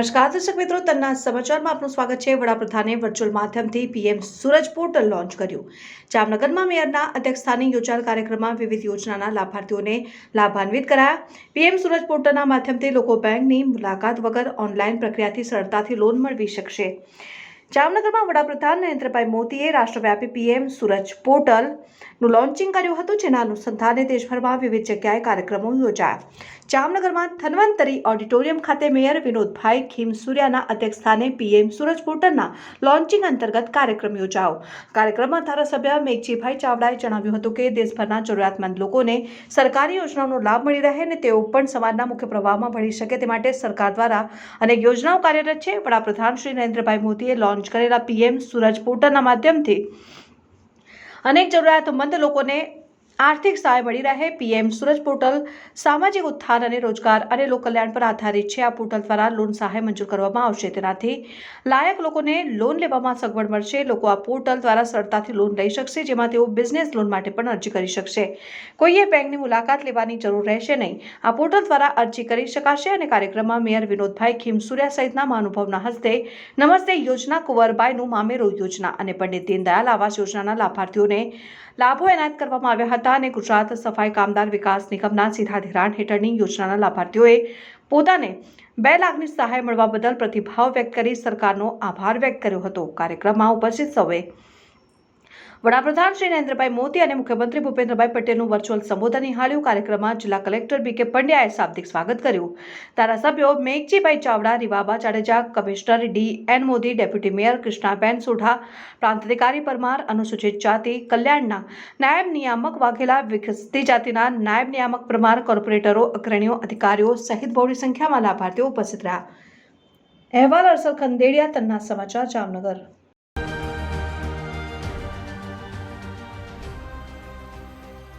નમસ્કાર, દર્શક મિત્રો, તન્ના સમાચારમાં આપનું સ્વાગત છે. વડાપ્રધાને વર્ચ્યુઅલ માધ્યમથી પીએમ સૂરજ પોર્ટલ લોન્ચ કર્યું. જામનગરમાં મેયરના અધ્યક્ષસ્થાને યોજાયેલ કાર્યક્રમમાં વિવિધ યોજનાના લાભાર્થીઓને લાભાન્વિત કરાયા. પીએમ સૂરજ પોર્ટલના માધ્યમથી લોકો બેંકની મુલાકાત વગર ઓનલાઈન પ્રક્રિયાથી સરળતાથી લોન મેળવી શકશે. જામનગરમાં વડાપ્રધાન નરેન્દ્રભાઈ મોદીએ રાષ્ટ્રવ્યાપી પીએમ સુરજ પોર્ટલનું લોન્ચિંગ કર્યું હતું, જેના અનુસંધાને દેશભરમાં વિવિધ જગ્યાએ કાર્યક્રમો યોજાયા. જામનગરમાં ધન્વંતરી ઓડિટોરિયમ ખાતે મેયર વિનોદભાઈ ખીમસુરિયાના અધ્યક્ષસ્થાને પીએમ સુરજ પોર્ટલના લોન્ચિંગ અંતર્ગત કાર્યક્રમ યોજાયો. કાર્યક્રમમાં ધારાસભ્ય મેઘજીભાઈ ચાવડાએ જણાવ્યું હતું કે, દેશભરના જરૂરિયાતમંદ લોકોને સરકારી યોજનાઓનો લાભ મળી રહે અને તેઓ પણ સમાજના મુખ્ય પ્રવાહમાં ભળી શકે તે માટે સરકાર દ્વારા અનેક યોજનાઓ કાર્યરત છે. વડાપ્રધાન શ્રી નરેન્દ્રભાઈ મોદીએ લોન્ચ કરેલા પીએમ સુરજ પોર્ટલના માધ્યમથી અનેક જરૂરિયાતમંદ લોકોને આર્થિક સહાય મળી રહે, પીએમ સુરજ પોર્ટલ, સામાજિક ઉત્થાન અને રોજગાર અને લોક કલ્યાણ પર આધારિત છે. આ પોર્ટલ દ્વારા લોન સહાય મંજૂર કરવામાં આવશે. તેનાથી લાયક લોકોને લોન લેવામાં સગવડ મળશે. લોકો આ પોર્ટલ દ્વારા સરળતાથી લોન લઈ શકશે, જેમાં તેઓ બિઝનેસ લોન માટે પણ અરજી કરી શકશે. કોઈએ બેંકની મુલાકાત લેવાની જરૂર રહેશે નહીં. આ પોર્ટલ દ્વારા અરજી કરી શકાશે અને કાર્યક્રમમાં મેયર વિનોદભાઈ ખીમસુર્યા સહિતના મહાનુભાવના હસ્તે નમસ્તે યોજના કુંવરબાઈનું મામેરો યોજના અને પંડિત દીનદયાલ આવાસ યોજનાના લાભાર્થીઓને લાભો એનાયત કરવામાં આવ્યા હતા અને ગુજરાત સફાઈ કામદાર વિકાસ નિગમના સીધા ધિરાણ હેઠળની યોજનાના લાભાર્થીઓએ પોતાને બે લાખની સહાય મળવા બદલ પ્રતિભાવ વ્યક્ત કરી સરકારનો આભાર વ્યક્ત કર્યો હતો. કાર્યક્રમમાં ઉપસ્થિત સૌએ વડાપ્રધાન શ્રી નરેન્દ્રભાઈ મોદી અને મુખ્યમંત્રી ભૂપેન્દ્રભાઈ પટેલનું વર્ચ્યુઅલ સંબોધન નિહાળ્યું. કાર્યક્રમમાં જિલ્લા કલેક્ટર બી કે પંડ્યાએ શાબ્દિક સ્વાગત કર્યું. ધારાસભ્યો Meghjibhai Chavda, Rivaba Jadeja, commissioner D N Modi, deputy mayor Krishnaben Sodha પ્રાંત અધિકારી પરમાર, અનુસૂચિત જાતિ, કલ્યાણના નાયબ નિયામક વાઘેલા, વિકસતી જાતિના નાયબ નિયામક પરમાર, કોર્પોરેટરો, અગ્રણીઓ, અધિકારીઓ સહિત બહોળી સંખ્યામાં લાભાર્થીઓ ઉપસ્થિત રહ્યા. અહેવાલ અરસલ ખંદેડિયા, તન્ના સમાચાર, જામનગર.